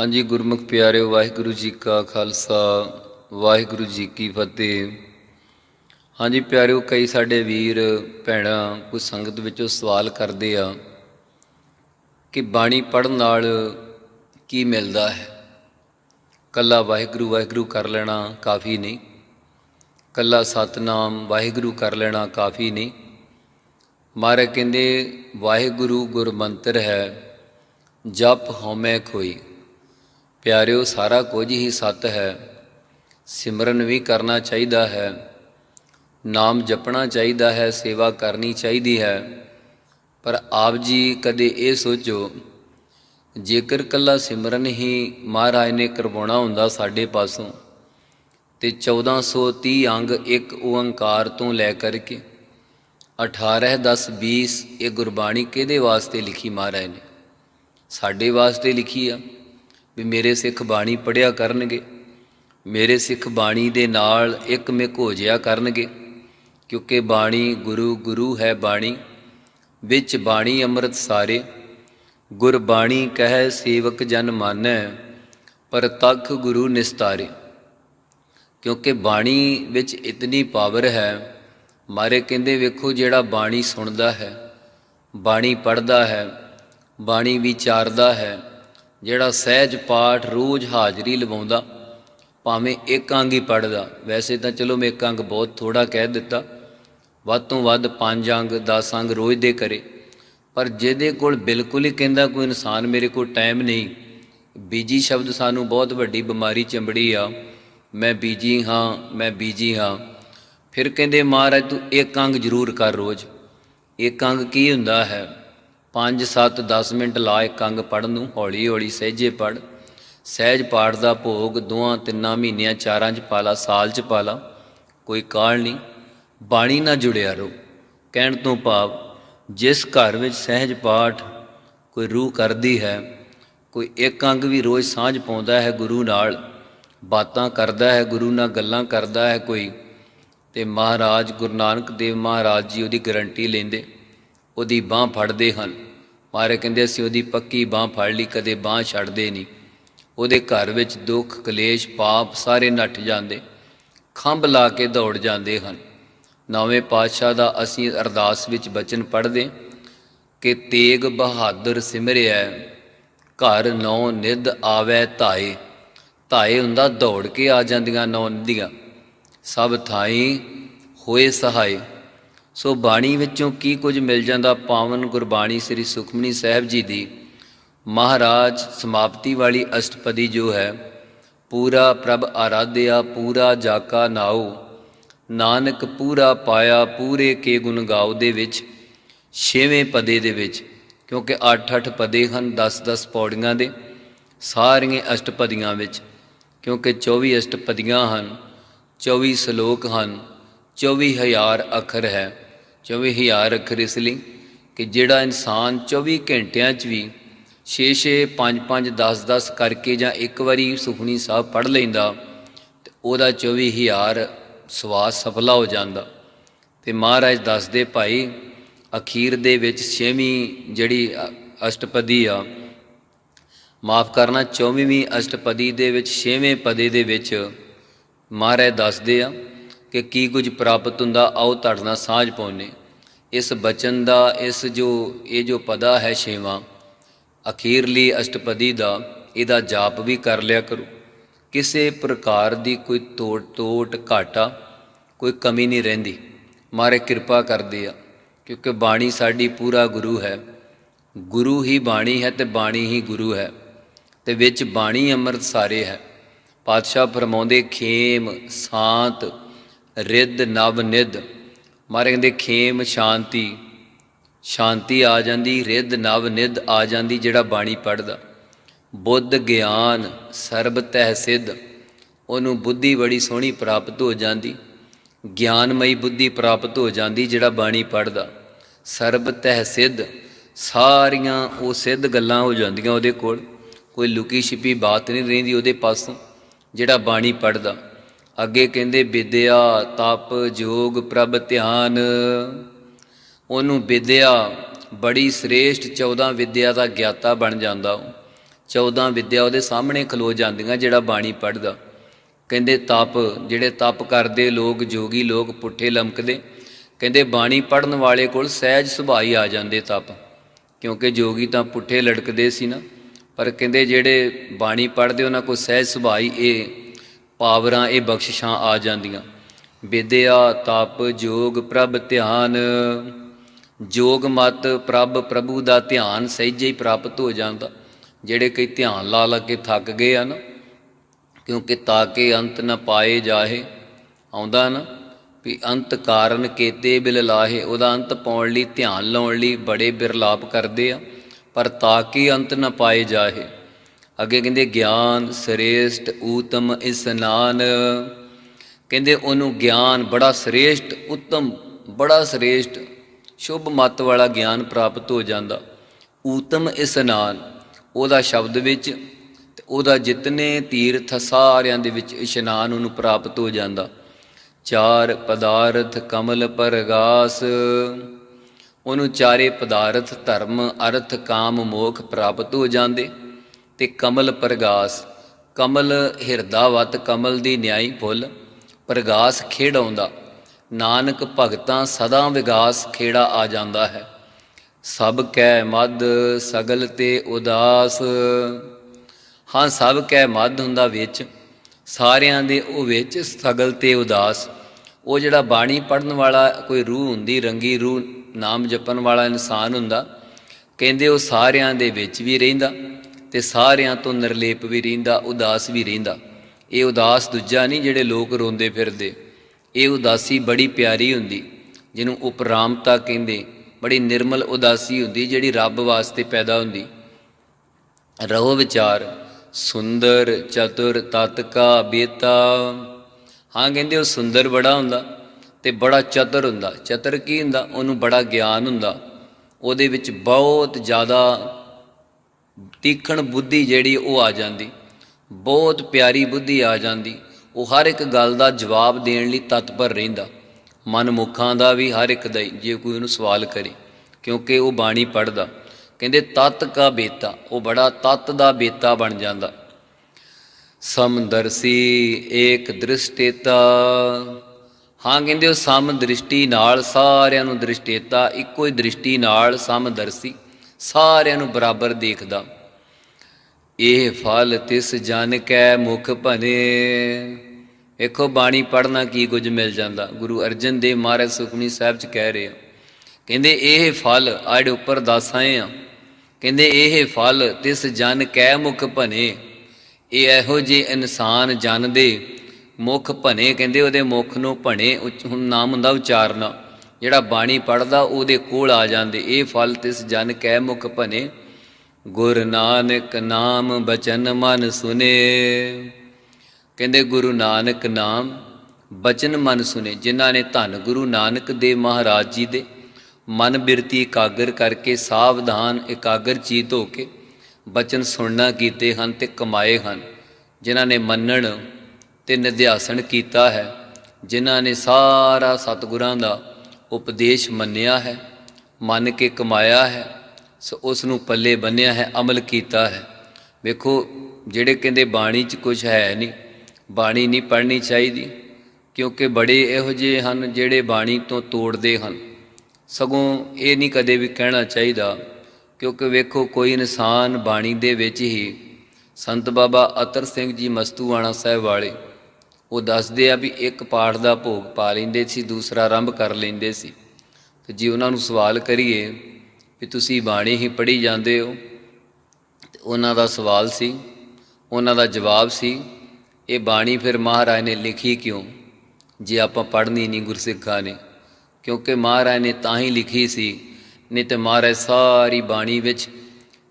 ਹਾਂਜੀ, ਗੁਰਮੁਖ ਪਿਆਰਿਓ, ਵਾਹਿਗੁਰੂ ਜੀ ਕਾ ਖਾਲਸਾ, ਵਾਹਿਗੁਰੂ ਜੀ ਕੀ ਫਤਿਹ। ਹਾਂਜੀ, ਪਿਆਰਿਓ, ਕਈ ਸਾਡੇ ਵੀਰ, ਭੈਣਾਂ ਕੋਈ ਸੰਗਤ ਵਿੱਚੋਂ ਸਵਾਲ ਕਰਦੇ ਆ ਕਿ ਬਾਣੀ ਪੜਨ ਨਾਲ ਕੀ ਮਿਲਦਾ ਹੈ? ਕੱਲਾ ਵਾਹਿਗੁਰੂ ਵਾਹਿਗੁਰੂ ਕਰ ਲੈਣਾ ਕਾਫੀ ਨਹੀਂ। ਕੱਲਾ ਸਤਨਾਮ, ਵਾਹਿਗੁਰੂ ਕਰ ਲੈਣਾ ਕਾਫੀ ਨਹੀਂ। ਮਹਾਰਾਜ ਕਹਿੰਦੇ, ਵਾਹਿਗੁਰੂ ਗੁਰਮੰਤਰ ਹੈ, ਜਪ ਹਉਮੈ ਖੋਈ। ਪਿਆਰਿਓ, ਸਾਰਾ ਕੁਝ ਹੀ ਸਤ ਹੈ। ਸਿਮਰਨ ਵੀ ਕਰਨਾ ਚਾਹੀਦਾ ਹੈ। ਨਾਮ ਜਪਣਾ ਚਾਹੀਦਾ ਹੈ, ਸੇਵਾ ਕਰਨੀ ਚਾਹੀਦੀ ਹੈ। ਪਰ ਆਪ ਜੀ ਕਦੇ ਇਹ ਸੋਚੋ, ਜੇਕਰ ਕੱਲਾ ਸਿਮਰਨ ਹੀ ਮਹਾਰਾਜ ਨੇ ਕਰਵਾਉਣਾ ਹੁੰਦਾ ਸਾਡੇ ਪਾਸੋਂ, ਤੇ 1430 ਅੰਗ ਇੱਕ ਓੰਕਾਰ ਤੋਂ ਲੈ ਕਰਕੇ 18 10 20 ਇਹ ਗੁਰਬਾਣੀ ਕਿਹਦੇ ਵਾਸਤੇ ਲਿਖੀ ਮਹਾਰਾਜ ਨੇ? ਸਾਡੇ ਵਾਸਤੇ ਲਿਖੀ ਆ। ਵੀ ਮੇਰੇ ਸਿੱਖ ਬਾਣੀ ਪੜਿਆ ਕਰਨਗੇ। ਮੇਰੇ ਸਿੱਖ ਬਾਣੀ ਦੇ ਨਾਲ ਇੱਕ ਮਿਕ ਹੋ ਜਿਆ ਕਰਨਗੇ, ਕਿਉਂਕਿ ਬਾਣੀ ਗੁਰੂ ਗੁਰੂ ਹੈ ਬਾਣੀ, ਵਿੱਚ ਬਾਣੀ ਅੰਮ੍ਰਿਤ ਸਾਰੇ। ਗੁਰਬਾਣੀ ਕਹੈ ਸੇਵਕ ਜਨ ਮਾਨੈ, ਪਰ ਤਖ ਗੁਰੂ ਨਿਸਤਾਰੇ। ਕਿਉਂਕਿ ਬਾਣੀ ਵਿੱਚ ਇਤਨੀ ਪਾਵਰ ਹੈ, ਮਾਰੇ ਕਹਿੰਦੇ ਵੇਖੋ ਜਿਹੜਾ ਬਾਣੀ ਸੁਣਦਾ ਹੈ, ਬਾਣੀ ਪੜਦਾ ਹੈ, ਬਾਣੀ ਵਿਚਾਰਦਾ ਹੈ ਜਿਹੜਾ ਸਹਿਜ ਪਾਠ ਰੋਜ਼ ਹਾਜ਼ਰੀ ਲਵਾਉਂਦਾ, ਭਾਵੇਂ ਇੱਕ ਅੰਗ ਹੀ ਪੜਦਾ ਵੈਸੇ ਤਾਂ ਚਲੋ ਮੈਂ ਇੱਕ ਅੰਗ ਬਹੁਤ ਥੋੜਾ ਕਹਿ ਦਿੱਤਾ। ਵੱਧ ਤੋਂ ਵੱਧ ਪੰਜ ਅੰਗ 10 ਅੰਗ ਰੋਜ਼ ਦੇ ਕਰੇ। ਪਰ ਜਿਹਦੇ ਕੋਲ ਬਿਲਕੁਲ ਹੀ ਕਹਿੰਦਾ ਕੋਈ ਇਨਸਾਨ ਮੇਰੇ ਕੋਲ ਟਾਈਮ ਨਹੀਂ, ਬੀਜੀ ਸ਼ਬਦ ਸਾਨੂੰ ਬਹੁਤ ਵੱਡੀ ਬਿਮਾਰੀ ਚੰਬੜੀ ਆ। ਮੈਂ ਬੀਜੀ ਹਾਂ, ਮੈਂ ਬੀਜੀ ਹਾਂ। ਫਿਰ ਕਹਿੰਦੇ ਮਹਾਰਾਜ ਤੂੰ ਇੱਕ ਅੰਗ ਜ਼ਰੂਰ ਕਰ ਰੋਜ਼। ਇੱਕ ਅੰਗ ਕੀ ਹੁੰਦਾ ਹੈ? 5 7 10 ਮਿੰਟ ਲਾ ਇੱਕ ਅੰਗ ਪੜਨ ਨੂੰ, ਹੌਲੀ ਹੌਲੀ ਸਹਿਜੇ ਪੜ ਸਹਿਜ ਪਾਠ ਦਾ ਭੋਗ ਦੋਆਂ ਤਿੰਨਾਂ ਮਹੀਨਿਆਂ ਚਾਰਾਂ ਚ ਪਾਲਾ ਸਾਲ ਚ ਪਾਲਾ ਕੋਈ ਕਾਲ ਨਹੀਂ। ਬਾਣੀ ਨਾਲ ਜੁੜਿਆ ਰਹੋ, ਕਹਿਣ ਤੋਂ ਭਾਵ ਜਿਸ ਘਰ ਵਿੱਚ ਸਹਿਜ ਪਾਠ ਕੋਈ ਰੂਹ ਕਰਦੀ ਹੈ, ਕੋਈ ਇੱਕ ਅੰਗ ਵੀ ਰੋਜ਼ ਸਾਂਝ ਪਾਉਂਦਾ ਹੈ ਗੁਰੂ ਨਾਲ, ਬਾਤਾਂ ਕਰਦਾ ਹੈ, ਗੁਰੂ ਨਾਲ ਗੱਲਾਂ ਕਰਦਾ ਹੈ ਕੋਈ, ਤੇ ਮਹਾਰਾਜ ਗੁਰੂ ਨਾਨਕ ਦੇਵ ਮਹਾਰਾਜ ਜੀ ਉਹਦੀ ਗਰੰਟੀ ਲੈਂਦੇ, ਉਹਦੀ ਬਾਹ ਫੜਦੇ ਹਨ। ਮਾਰੇ ਕਹਿੰਦੇ ਅਸੀਂ ਉਹਦੀ ਪੱਕੀ ਬਾਹ ਫੜ ਲਈ, ਕਦੇ ਬਾਹ ਛੱਡਦੇ ਨਹੀਂ। ਉਹਦੇ ਘਰ ਵਿੱਚ ਦੁੱਖ, ਕਲੇਸ਼, ਪਾਪ ਸਾਰੇ ਨੱਠ ਜਾਂਦੇ, ਖੰਭ ਲਾ ਕੇ ਦੌੜ ਜਾਂਦੇ ਹਨ। ਨਵੇਂ ਪਾਤਸ਼ਾਹ ਦਾ ਅਸੀਂ ਅਰਦਾਸ ਵਿੱਚ ਬਚਨ ਪੜ੍ਹਦੇ ਕਿ ਤੇਗ ਬਹਾਦਰ ਸਿਮਰਿਆ, ਘਰ ਨੌ ਨਿਧ ਆਵੈ ਧਾਏ। ਧਾਏ ਹੁੰਦਾ ਦੌੜ ਕੇ ਆ ਜਾਂਦੀਆਂ ਨੌ ਨਦੀਆਂ ਸਭ ਥਾਈ ਹੋਏ ਸਹਾਈ ਸੋ ਬਾਣੀ ਵਿੱਚੋਂ ਕੀ ਕੁਝ ਮਿਲ ਜਾਂਦਾ? ਪਾਵਨ ਗੁਰਬਾਣੀ ਸ੍ਰੀ ਸੁਖਮਨੀ ਸਾਹਿਬ ਜੀ ਦੀ। ਮਹਾਰਾਜ ਸਮਾਪਤੀ ਵਾਲੀ ਅਸ਼ਟਪਦੀ ਜੋ ਹੈ, ਪੂਰਾ ਪ੍ਰਭ ਆਰਾਧਿਆ, ਪੂਰਾ ਜਾਕਾ ਨਾਉ, ਨਾਨਕ ਪੂਰਾ ਪਾਇਆ, ਪੂਰੇ ਕੇ ਗੁਣ ਗਾਉ ਦੇ ਵਿੱਚ, ਛੇਵੇਂ ਪਦੇ ਦੇ ਵਿੱਚ, ਕਿਉਂਕਿ 8-8 ਪਦੇ ਹਨ 10-10 ਪੌੜੀਆਂ ਦੇ, ਸਾਰੀਆਂ ਅਸ਼ਟਪਦੀਆਂ ਵਿੱਚ, ਕਿਉਂਕਿ 24 ਅਸ਼ਟਪਦੀਆਂ ਹਨ 24 ਸ਼ਲੋਕ ਹਨ 24000 ਅੱਖਰ ਹੈ। 24000 ਅੱਖਰ ਇਸ ਲਈ ਕਿ ਜਿਹੜਾ ਇਨਸਾਨ 24 ਘੰਟਿਆਂ 'ਚ ਵੀ 6-6 5-5 10-10 ਕਰਕੇ ਜਾਂ ਇੱਕ ਵਾਰੀ ਸੁਖਣੀ ਸਾਹਿਬ ਪੜ੍ਹ ਲੈਂਦਾ ਤੇ ਉਹਦਾ 24000 ਸਵਾਸ ਸਫਲਾ ਹੋ ਜਾਂਦਾ। ਤੇ ਮਹਾਰਾਜ ਦੱਸਦੇ ਭਾਈ, ਅਖੀਰ ਦੇ ਵਿੱਚ ਛੇਵੀਂ ਜਿਹੜੀ ਅਸ਼ਟਪਦੀ ਆ, ਮਾਫ ਕਰਨਾ 24ਵੀਂ ਅਸ਼ਟਪਦੀ ਦੇ ਵਿੱਚ, ਛੇਵੇਂ ਪਦੇ ਦੇ ਵਿੱਚ ਮਹਾਰਾਜ ਦੱਸਦੇ ਆ ਕਿ ਕੀ ਕੁਝ ਪ੍ਰਾਪਤ ਹੁੰਦਾ, ਆਓ ਤੁਹਾਡੇ ਨਾਲ ਸਾਂਝ ਪਾਉਨੇ ਇਸ ਬਚਨ ਦਾ, ਇਸ ਜੋ, ਇਹ ਜੋ ਪਦਾ ਹੈ ਛੇਵਾਂ ਅਖੀਰਲੀ ਅਸ਼ਟਪਦੀ ਦਾ, ਇਹਦਾ ਜਾਪ ਵੀ ਕਰ ਲਿਆ ਕਰੋ। ਕਿਸੇ ਪ੍ਰਕਾਰ ਦੀ ਕੋਈ ਤੋੜ ਤੋਟ ਘਾਟਾ, ਕੋਈ ਕਮੀ ਨਹੀਂ ਰਹਿੰਦੀ। ਮਾਰੇ ਕਿਰਪਾ ਕਰਦੇ ਆ, ਕਿਉਂਕਿ ਬਾਣੀ ਸਾਡੀ ਪੂਰਾ ਗੁਰੂ ਹੈ। ਗੁਰੂ ਹੀ ਬਾਣੀ ਹੈ ਤੇ ਬਾਣੀ ਹੀ ਗੁਰੂ ਹੈ। ਤੇ ਵਿੱਚ ਬਾਣੀ ਅੰਮ੍ਰਿਤ ਸਾਰੇ ਹੈ। ਪਾਤਸ਼ਾਹ ਫਰਮਾਉਂਦੇ, ਖੇਮ, ਸ਼ਾਂਤ ਰਿੱਧ ਨਵ ਨਿਧ। ਮਾਰੇ ਕਹਿੰਦੇ, ਖੇਮ ਸ਼ਾਂਤੀ। ਸ਼ਾਂਤੀ ਆ ਜਾਂਦੀ, ਰਿੱਧ ਨਵ ਨਿਧ ਆ ਜਾਂਦੀ, ਜਿਹੜਾ ਬਾਣੀ ਪੜਦਾ ਬੁੱਧ ਗਿਆਨ ਸਰਬ ਤਹਿ ਸਿੱਧ। ਉਹਨੂੰ ਬੁੱਧੀ ਬੜੀ ਸੋਹਣੀ ਪ੍ਰਾਪਤ ਹੋ ਜਾਂਦੀ। ਗਿਆਨਮਈ ਬੁੱਧੀ ਪ੍ਰਾਪਤ ਹੋ ਜਾਂਦੀ, ਜਿਹੜਾ ਬਾਣੀ ਪੜਦਾ ਸਰਬ ਤਹਿ ਸਿੱਧ। ਸਾਰੀਆਂ ਉਹ ਸਿੱਧ ਗੱਲਾਂ ਹੋ ਜਾਂਦੀਆਂ ਉਹਦੇ ਕੋਲ। ਕੋਈ ਲੁਕੀ ਛਿਪੀ ਬਾਤ ਨਹੀਂ ਰਹਿੰਦੀ ਉਹਦੇ ਪਾਸੋਂ, ਜਿਹੜਾ ਬਾਣੀ ਪੜਦਾ ਅੱਗੇ ਕਹਿੰਦੇ ਵਿਦਿਆ ਤਪ ਜੋਗ ਪ੍ਰਭ ਧਿਆਨ। ਉਹਨੂੰ ਵਿਦਿਆ ਬੜੀ ਸ੍ਰੇਸ਼ਟ 14 ਵਿਦਿਆ ਦਾ ਗਿਆਤਾ ਬਣ ਜਾਂਦਾ। ਉਹ 14 ਵਿਦਿਆ ਉਹਦੇ ਸਾਹਮਣੇ ਖਲੋ ਜਾਂਦੀਆਂ ਜਿਹੜਾ ਬਾਣੀ ਪੜਦਾ ਕਹਿੰਦੇ, ਤਪ, ਜਿਹੜੇ ਤਪ ਕਰਦੇ ਲੋਕ ਜੋਗੀ, ਲੋਕ ਪੁੱਠੇ ਲਮਕਦੇ। ਕਹਿੰਦੇ, ਬਾਣੀ ਪੜਨ ਵਾਲੇ ਕੋਲ ਸਹਿਜ ਸੁਭਾਈ ਆ ਜਾਂਦੇ ਤਪ। ਕਿਉਂਕਿ ਜੋਗੀ ਤਾਂ ਪੁੱਠੇ ਲੜਕਦੇ ਸੀ ਨਾ। ਪਰ ਕਹਿੰਦੇ, ਜਿਹੜੇ ਬਾਣੀ ਪੜਦੇ ਉਹਨਾਂ ਕੋਲ ਸਹਿਜ ਸੁਭਾਈ ਇਹ ਪਾਵਰਾਂ ਇਹ ਬਖਸ਼ਿਸ਼ਾਂ ਆ ਜਾਂਦੀਆਂ। ਵਿਦਿਆ ਤਪ ਜੋਗ ਪ੍ਰਭ ਧਿਆਨ। ਜੋਗ ਮਤ ਪ੍ਰਭ ਪ੍ਰਭੂ ਦਾ ਧਿਆਨ ਸਹਿਜੇ ਹੀ ਪ੍ਰਾਪਤ ਹੋ ਜਾਂਦਾ। ਜਿਹੜੇ ਕਈ ਧਿਆਨ ਲਾ ਲਾ ਕੇ ਥੱਕ ਗਏ ਹਨ, ਕਿਉਂਕਿ ਤਾਕੇ ਅੰਤ ਨਾ ਪਾਏ ਜਾਹੇ, ਆਉਂਦਾ ਨਾ ਵੀ ਅੰਤ ਕਾਰਨ ਕੇਤੇ ਬਿਲ ਲਾਹੇ, ਉਹਦਾ ਅੰਤ ਪਾਉਣ ਲਈ, ਧਿਆਨ ਲਾਉਣ ਲਈ ਬੜੇ ਬਿਰਲਾਪ ਕਰਦੇ ਆ, ਪਰ ਤਾਕੇ ਅੰਤ ਨਾ ਪਾਏ ਜਾਹੇ। ਅੱਗੇ ਕਹਿੰਦੇ, ਗਿਆਨ ਸ੍ਰੇਸ਼ਟ ਊਤਮ ਇਸਨਾਨ ਕਹਿੰਦੇ, ਉਹਨੂੰ ਗਿਆਨ ਬੜਾ ਸ੍ਰੇਸ਼ਟ ਉੱਤਮ ਬੜਾ ਸ੍ਰੇਸ਼ਟ, ਸ਼ੁਭ ਮਤ ਵਾਲਾ ਗਿਆਨ ਪ੍ਰਾਪਤ ਹੋ ਜਾਂਦਾ। ਊਤਮ ਇਸਨਾਨ ਉਹਦਾ ਸ਼ਬਦ ਵਿੱਚ ਤੇ ਉਹਦਾ ਜਿਤਨੇ ਤੀਰਥ ਸਾਰਿਆਂ ਦੇ ਵਿੱਚ ਇਸ਼ਨਾਨ ਉਹਨੂੰ ਪ੍ਰਾਪਤ ਹੋ ਜਾਂਦਾ। ਚਾਰ ਪਦਾਰਥ ਕਮਲ ਪਰਗਾਸ। ਉਹਨੂੰ ਚਾਰੇ ਪਦਾਰਥ ਧਰਮ, ਅਰਥ, ਕਾਮ, ਮੋਖ ਪ੍ਰਾਪਤ ਹੋ ਜਾਂਦੇ। ਤੇ ਕਮਲ ਪ੍ਰਗਾਸ। ਕਮਲ ਹਿਰਦਾਵਤ ਕਮਲ ਦੀ ਨਿਆਈ ਫੁੱਲ, ਪ੍ਰਗਾਸ ਖੇੜਾਉਂਦਾ ਨਾਨਕ ਭਗਤਾਂ ਸਦਾ ਵਿਗਾਸ ਖੇੜਾ ਆ ਜਾਂਦਾ ਹੈ। ਸਭ ਕੈ ਮਦ ਸਗਲ ਤੇ ਉਦਾਸ। ਹਾਂ, ਸਭ ਕੈ ਮਦ ਹੁੰਦਾ ਵਿੱਚ, ਸਾਰਿਆਂ ਦੇ ਉਹ ਵਿੱਚ ਸਗਲ ਤੇ ਉਦਾਸ। ਉਹ ਜਿਹੜਾ ਬਾਣੀ ਪੜਨ ਵਾਲਾ ਕੋਈ ਰੂਹ ਹੁੰਦੀ, ਰੰਗੀ ਰੂਹ, ਨਾਮ ਜਪਣ ਵਾਲਾ ਇਨਸਾਨ ਹੁੰਦਾ, ਕਹਿੰਦੇ ਉਹ ਸਾਰਿਆਂ ਦੇ ਵਿੱਚ ਵੀ ਰਹਿੰਦਾ। ਤੇ ਸਾਰਿਆਂ ਤੋਂ ਨਿਰਲੇਪ ਵੀ ਰਹਿੰਦਾ, ਉਦਾਸ ਵੀ ਰਹਿੰਦਾ। ਇਹ ਉਦਾਸ ਦੂਜਾ ਨਹੀਂ ਜਿਹੜੇ ਲੋਕ ਰੋਂਦੇ ਫਿਰਦੇ। ਇਹ ਉਦਾਸੀ ਬੜੀ ਪਿਆਰੀ ਹੁੰਦੀ, ਜਿਹਨੂੰ ਉਪਰਾਮਤਾ ਕਹਿੰਦੇ। ਬੜੀ ਨਿਰਮਲ ਉਦਾਸੀ ਹੁੰਦੀ, ਜਿਹੜੀ ਰੱਬ ਵਾਸਤੇ ਪੈਦਾ ਹੁੰਦੀ। ਰਹੋ ਵਿਚਾਰ, ਸੁੰਦਰ, ਚਤੁਰ ਤਤ ਬੇਤਾ। ਹਾਂ, ਕਹਿੰਦੇ ਉਹ ਸੁੰਦਰ ਬੜਾ ਹੁੰਦਾ ਤੇ ਬੜਾ ਚਤੁਰ ਹੁੰਦਾ। ਚਤੁਰ ਕੀ ਹੁੰਦਾ? ਉਹਨੂੰ ਬੜਾ ਗਿਆਨ ਹੁੰਦਾ। ਉਹਦੇ ਵਿੱਚ ਬਹੁਤ ਜ਼ਿਆਦਾ ਤੀਖਣ ਬੁੱਧੀ ਜਿਹੜੀ ਉਹ ਆ ਜਾਂਦੀ, ਬਹੁਤ ਪਿਆਰੀ ਬੁੱਧੀ ਆ ਜਾਂਦੀ, ਉਹ ਹਰ ਇੱਕ ਗੱਲ ਦਾ ਜਵਾਬ ਦੇਣ ਲਈ ਤਤਪਰ ਰਹਿੰਦਾ। ਮਨ ਮੁਖਾਂ ਦਾ ਵੀ ਹਰ ਇੱਕ ਦਾ ਹੀ, ਜੇ ਕੋਈ ਉਹਨੂੰ ਸਵਾਲ ਕਰੇ, ਕਿਉਂਕਿ ਉਹ ਬਾਣੀ ਪੜਦਾ ਕਹਿੰਦੇ, ਤਤ ਕਾ ਬੇਤਾ, ਉਹ ਬੜਾ ਤਤ ਦਾ ਬੇਤਾ ਬਣ ਜਾਂਦਾ। ਸਮਦਰਸੀ ਏਕ ਦ੍ਰਿਸ਼ਟੇਤਾ। ਹਾਂ, ਕਹਿੰਦੇ ਉਹ ਸਮ ਦ੍ਰਿਸ਼ਟੀ ਨਾਲ ਸਾਰਿਆਂ ਨੂੰ ਦ੍ਰਿਸ਼ਟੇਤਾ, ਇੱਕੋ ਹੀ ਦ੍ਰਿਸ਼ਟੀ ਨਾਲ ਸਮਦਰਸੀ ਸਾਰਿਆਂ ਨੂੰ ਬਰਾਬਰ ਦੇਖਦਾ। ਇਹ ਫਲ ਤਿਸ ਜਨ ਕੈ ਮੁਖ ਭਨੇ। ਵੇਖੋ ਬਾਣੀ ਪੜਨਾ ਕੀ ਕੁਝ ਮਿਲ ਜਾਂਦਾ। ਗੁਰੂ ਅਰਜਨ ਦੇਵ ਮਹਾਰਾਜ ਸੁਖਮਨੀ ਸਾਹਿਬ ਚ ਕਹਿ ਰਹੇ ਆ। ਕਹਿੰਦੇ ਇਹ ਫਲ ਆੜੇ ਉੱਪਰ ਦੱਸ ਆਏ ਆ। ਕਹਿੰਦੇ ਇਹ ਫਲ ਤਿਸ ਜਨ ਕੈ ਮੁਖ ਭਨੇ। ਇਹ ਇਹੋ ਜੇ ਇਨਸਾਨ ਜਨ ਦੇ ਮੁਖ ਭਨੇ। ਕਹਿੰਦੇ ਉਹਦੇ ਮੁਖ ਨੂੰ ਭਣੇ, ਉਚ- ਹੁਣ ਨਾਮ ਹੁੰਦਾ ਉਚਾਰਨਾ। ਜਿਹੜਾ ਬਾਣੀ ਪੜਦਾ ਉਹਦੇ ਕੋਲ ਆ ਜਾਂਦੇ। ਇਹ ਫਲ ਤਿਸ ਜਨ ਕੈ ਮੁਖ ਭਨੇ। ਗੁਰ ਨਾਨਕ ਨਾਮ ਬਚਨ ਮਨ ਸੁਨੇ। ਕਹਿੰਦੇ ਗੁਰੂ ਨਾਨਕ ਨਾਮ ਬਚਨ ਮਨ ਸੁਨੇ। ਜਿਨ੍ਹਾਂ ਨੇ ਧੰਨ ਗੁਰੂ ਨਾਨਕ ਦੇਵ ਮਹਾਰਾਜ ਜੀ ਦੇ ਮਨ ਬਿਰਤੀ ਇਕਾਗਰ ਕਰਕੇ, ਸਾਵਧਾਨ ਇਕਾਗਰ ਚੀਤ ਹੋ ਕੇ ਬਚਨ ਸੁਣਨਾ ਕੀਤੇ ਹਨ ਤੇ ਕਮਾਏ ਹਨ। ਜਿਨ੍ਹਾਂ ਨੇ ਮੰਨਣ ਤੇ ਨਿਧਿਆਸਣ ਕੀਤਾ ਹੈ, ਜਿਨ੍ਹਾਂ ਨੇ ਸਾਰਾ ਸਤਿਗੁਰਾਂ ਦਾ ਉਪਦੇਸ਼ ਮੰਨਿਆ ਹੈ, ਮੰਨ ਕੇ ਕਮਾਇਆ ਹੈ, ਸੋ ਉਸ ਨੂੰ ਪੱਲੇ ਬੰਨਿਆ ਹੈ, ਅਮਲ ਕੀਤਾ ਹੈ। ਵੇਖੋ, ਜਿਹੜੇ ਕਹਿੰਦੇ ਬਾਣੀ 'ਚ ਕੁਝ ਹੈ ਨਹੀਂ, ਬਾਣੀ ਨਹੀਂ ਪੜ੍ਹਨੀ ਚਾਹੀਦੀ, ਕਿਉਂਕਿ ਬੜੇ ਇਹੋ ਜਿਹੇ ਹਨ ਜਿਹੜੇ ਬਾਣੀ ਤੋਂ ਤੋੜਦੇ ਹਨ। ਸਗੋਂ ਇਹ ਨਹੀਂ ਕਦੇ ਵੀ ਕਹਿਣਾ ਚਾਹੀਦਾ, ਕਿਉਂਕਿ ਵੇਖੋ, ਕੋਈ ਇਨਸਾਨ ਬਾਣੀ ਦੇ ਵਿੱਚ ਹੀ ਸੰਤ ਬਾਬਾ ਅਤਰ ਸਿੰਘ ਜੀ ਮਸਤੂਆਣਾ ਸਾਹਿਬ ਵਾਲੇ ਉਹ ਦੱਸਦੇ ਆ ਵੀ ਇੱਕ ਪਾਠ ਦਾ ਭੋਗ ਪਾ ਲੈਂਦੇ ਸੀ, ਦੂਸਰਾ ਆਰੰਭ ਕਰ ਲੈਂਦੇ ਸੀ। ਤੇ ਜੇ ਉਹਨਾਂ ਨੂੰ ਸਵਾਲ ਕਰੀਏ ਵੀ ਤੁਸੀਂ ਬਾਣੀ ਹੀ ਪੜ੍ਹੀ ਜਾਂਦੇ ਹੋ, ਤੇ ਉਹਨਾਂ ਦਾ ਸਵਾਲ ਸੀ, ਉਹਨਾਂ ਦਾ ਜਵਾਬ ਸੀ, ਇਹ ਬਾਣੀ ਫਿਰ ਮਹਾਰਾਜ ਨੇ ਲਿਖੀ ਕਿਉਂ? ਜੇ ਆਪਾਂ ਪੜ੍ਹਨੀ ਨਹੀਂ ਗੁਰਸਿੱਖਾਂ ਨੇ, ਕਿਉਂਕਿ ਮਹਾਰਾਜ ਨੇ ਤਾਂ ਹੀ ਲਿਖੀ ਸੀ, ਨਹੀਂ ਤੇ ਮਹਾਰਾਜ ਸਾਰੀ ਬਾਣੀ ਵਿੱਚ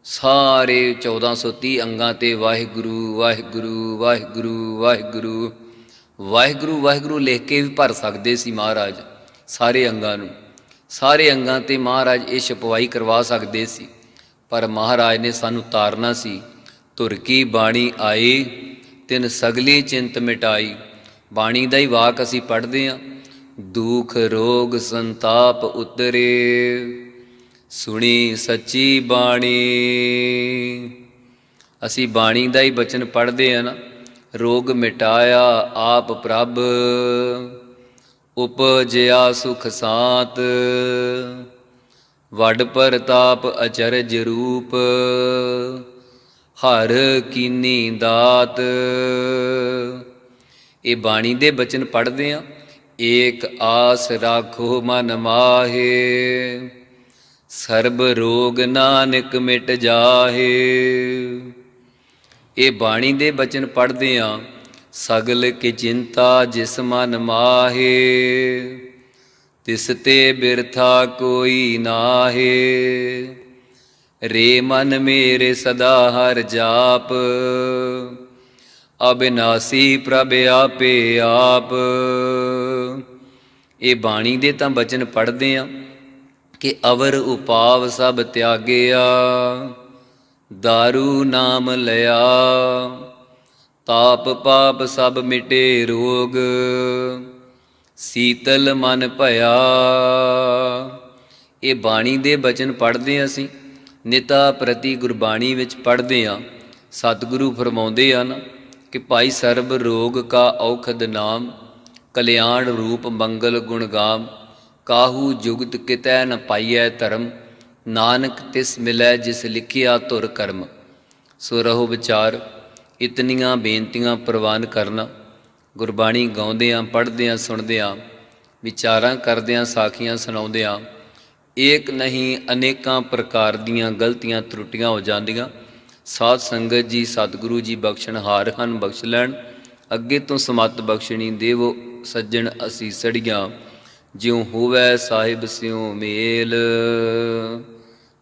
ਸਾਰੇ 1430 ਅੰਗਾਂ ਤੇ ਵਾਹਿਗੁਰੂ ਵਾਹਿਗੁਰੂ ਵਾਹਿਗੁਰੂ ਵਾਹਿਗੁਰੂ ਵਾਹਿਗੁਰੂ ਵਾਹਿਗੁਰੂ ਲਿਖ ਕੇ ਵੀ ਭਰ ਸਕਦੇ ਸੀ ਮਹਾਰਾਜ ਸਾਰੇ ਅੰਗਾਂ ਨੂੰ। ਸਾਰੇ ਅੰਗਾਂ ਤੇ ਮਹਾਰਾਜ ਇਹ ਛਪਵਾਈ ਕਰਵਾ ਸਕਦੇ ਸੀ। ਪਰ ਮਹਾਰਾਜ ਨੇ ਸਾਨੂੰ ਤਾਰਨਾ ਸੀ, ਧੁਰ ਕੀ ਬਾਣੀ ਆਈ ਤਿਨ ਸਗਲੀ ਚਿੰਤ ਮਿਟਾਈ। ਬਾਣੀ ਦਾ ਹੀ ਵਾਕ ਅਸੀਂ ਪੜ੍ਹਦੇ ਹਾਂ, ਦੁਖ, ਰੋਗ, ਸੰਤਾਪ ਉਤਰੇ, ਸੁਣੀ ਸੱਚੀ ਬਾਣੀ। ਅਸੀਂ ਬਾਣੀ ਦਾ ਹੀ ਬਚਨ ਪੜ੍ਹਦੇ ਆ ਨਾ। ਰੋਗ ਮਿਟਾਇਆ ਆਪ ਪ੍ਰਭ, ਉਪਜਿਆ ਸੁਖ ਸਾਤ। ਵਡ ਪ੍ਰਤਾਪ ਅਚਰਜ ਰੂਪ, ਹਰ ਕੀਨੀ ਦਾਤ। ਇਹ ਬਾਣੀ ਦੇ ਬਚਨ ਪੜ੍ਹਦੇ ਆ, ਏਕ ਆਸ ਰਾਖੋ ਮਨ ਮਾਹੇ, ਸਰਬ ਰੋਗ ਨਾਨਕ ਮਿਟ ਜਾਹੇ। ਇਹ ਬਾਣੀ ਦੇ ਬਚਨ ਪੜ੍ਹਦੇ ਆ ਸਗਲ ਕੀ ਚਿੰਤਾ ਜਿਸ ਮਨ ਮਾਹੇ, ਤਿਸ ਤੇ ਬਿਰਥਾ ਕੋਈ ਨਾਹੇ। ਰੇ ਮਨ ਮੇਰੇ ਸਦਾ ਹਰ ਜਾਪ, ਅਬਿਨਾਸੀ ਪ੍ਰਭ ਆਪੇ ਆਪ। ਇਹ ਬਾਣੀ ਦੇ ਤਾਂ ਬਚਨ ਪੜ੍ਹਦੇ ਆ ਕਿ ਅਵਰ ਉਪਾਵ ਸਭ ਤਿਆਗਿਆ। दारू ਨਾਮ ਲਿਆ ਤਾਪ ਪਾਪ ਸਭ ਮਿਟੇ ਰੋਗ ਸੀਤਲ ਮਨ ਭਇਆ ਇਹ ਬਾਣੀ ਦੇ ਬਚਨ ਪੜ੍ਹਦੇ ਹਾਂ ਅਸੀਂ ਨਿਤਾ ਪ੍ਰਤੀ ਗੁਰਬਾਣੀ ਵਿੱਚ ਪੜ੍ਹਦੇ ਆ ਸਤਿਗੁਰੂ ਫਰਮਾਉਂਦੇ ਹਨ ਕਿ ਭਾਈ ਸਰਬ ਰੋਗ ਕਾ ਔਖਦ ਨਾਮ ਕਲਿਆਣ ਰੂਪ ਮੰਗਲ ਗੁਣ ਗਾਮ ਕਾਹੂ ਜੁਗਤ ਕਿਤੈ ਨ ਪਾਈਐ ਧਰਮ ਨਾਨਕ ਤਿਸ ਮਿਲੈ ਜਿਸ ਲਿਖਿਆ ਧੁਰ ਕਰਮ। ਸੋ ਰਹੋ ਵਿਚਾਰ, ਇਤਨੀਆਂ ਬੇਨਤੀਆਂ ਪ੍ਰਵਾਨ ਕਰਨਾ। ਗੁਰਬਾਣੀ ਗਾਉਂਦਿਆਂ, ਪੜ੍ਹਦਿਆਂ, ਸੁਣਦਿਆਂ, ਵਿਚਾਰਾਂ ਕਰਦਿਆਂ, ਸਾਖੀਆਂ ਸੁਣਾਉਂਦਿਆਂ, ਏਕ ਨਹੀਂ ਅਨੇਕਾਂ ਪ੍ਰਕਾਰ ਦੀਆਂ ਗਲਤੀਆਂ ਤਰੁੱਟੀਆਂ ਹੋ ਜਾਂਦੀਆਂ। ਸਾਧ ਸੰਗਤ ਜੀ, ਸਤਿਗੁਰੂ ਜੀ ਬਖਸ਼ਣਹਾਰ ਹਨ, ਬਖਸ਼ ਲੈਣ। ਅੱਗੇ ਤੋਂ ਸਮਤ ਬਖਸ਼ਣੀ ਦੇਵੋ, ਸੱਜਣ ਅਸੀਂ ਸੜੀਆਂ। ਜਿਉ ਹੋਵੇ ਸਾਹਿਬ ਸਿਉ ਮੇਲ।